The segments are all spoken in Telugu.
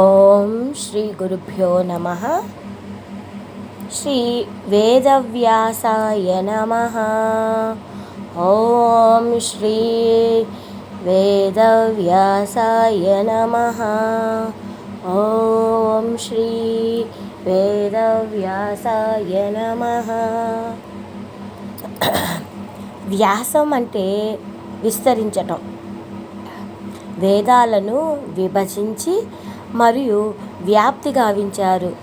ఓం శ్రీ గురుభ్యో నమ. శ్రీ వేదవ్యాసాయ నమ. ఓం శ్రీ వేదవ్యాసాయ నమ. ఓం శ్రీ వేదవ్యాసాయ నమ. వ్యాసం అంటే విస్తరించటం. వేదాలను విభజించి మరియు వ్యాప్తి గావించారు.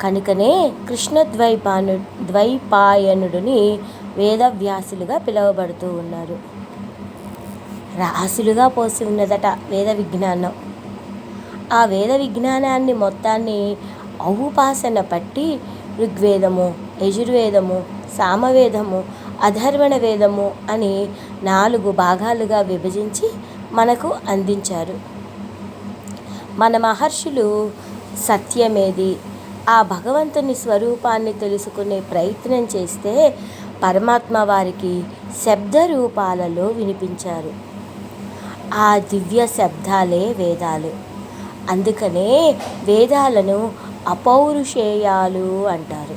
కనుకనే కృష్ణద్వైపాను ద్వైపాయనుడిని వేదవ్యాసులుగా పిలువబడుతూ ఉన్నారు. రాసులుగా పోసి ఉన్నదట వేద విజ్ఞానం. ఆ వేద విజ్ఞానాన్ని మొత్తాన్ని ఔపాసన పట్టి ఋగ్వేదము యజుర్వేదము సామవేదము అధర్వణ వేదము అని నాలుగు భాగాలుగా విభజించి మనకు అందించారు. మన మహర్షులు సత్యమేది. ఆ భగవంతుని స్వరూపాన్ని తెలుసుకునే ప్రయత్నం చేస్తే పరమాత్మ వారికి శబ్ద రూపాలలో వినిపించారు. ఆ దివ్య శబ్దాలే వేదాలు. అందుకనే వేదాలను అపౌరుషేయాలు అంటారు.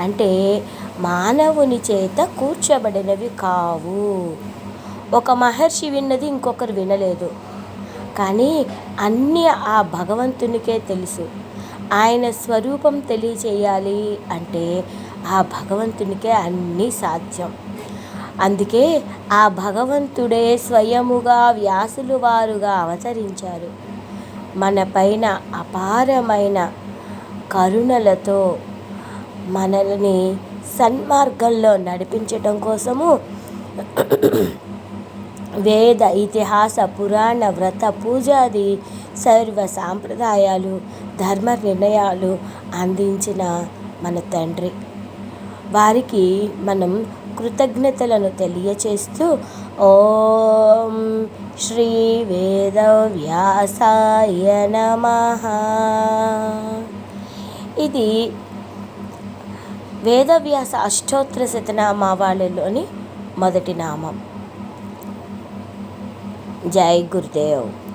అంటే మానవుని చేత కూర్చబడినవి కావు. ఒక మహర్షి విన్నది ఇంకొకరు వినలేదు. కానీ అన్నీ ఆ భగవంతునికే తెలుసు. ఆయన స్వరూపం తెలియచేయాలి అంటే ఆ భగవంతునికే అన్నీ సాధ్యం. అందుకే ఆ భగవంతుడే స్వయముగా వ్యాసులు వారుగా అవతరించారు. మన పైన అపారమైన కరుణలతో మనల్ని సన్మార్గంలో నడిపించటం కోసము వేద ఇతిహాస పురాణ వ్రత పూజాది సర్వ సాంప్రదాయాలు ధర్మ నిర్ణయాలు అందించిన మన తండ్రి. వారికి మనం కృతజ్ఞతలను తెలియచేస్తూ ఓం శ్రీ వేద వ్యాసాయ నమ. ఇది వేదవ్యాస అష్టోత్తర శతనామావాళిలోని మొదటి నామం. जय गुरुदेव।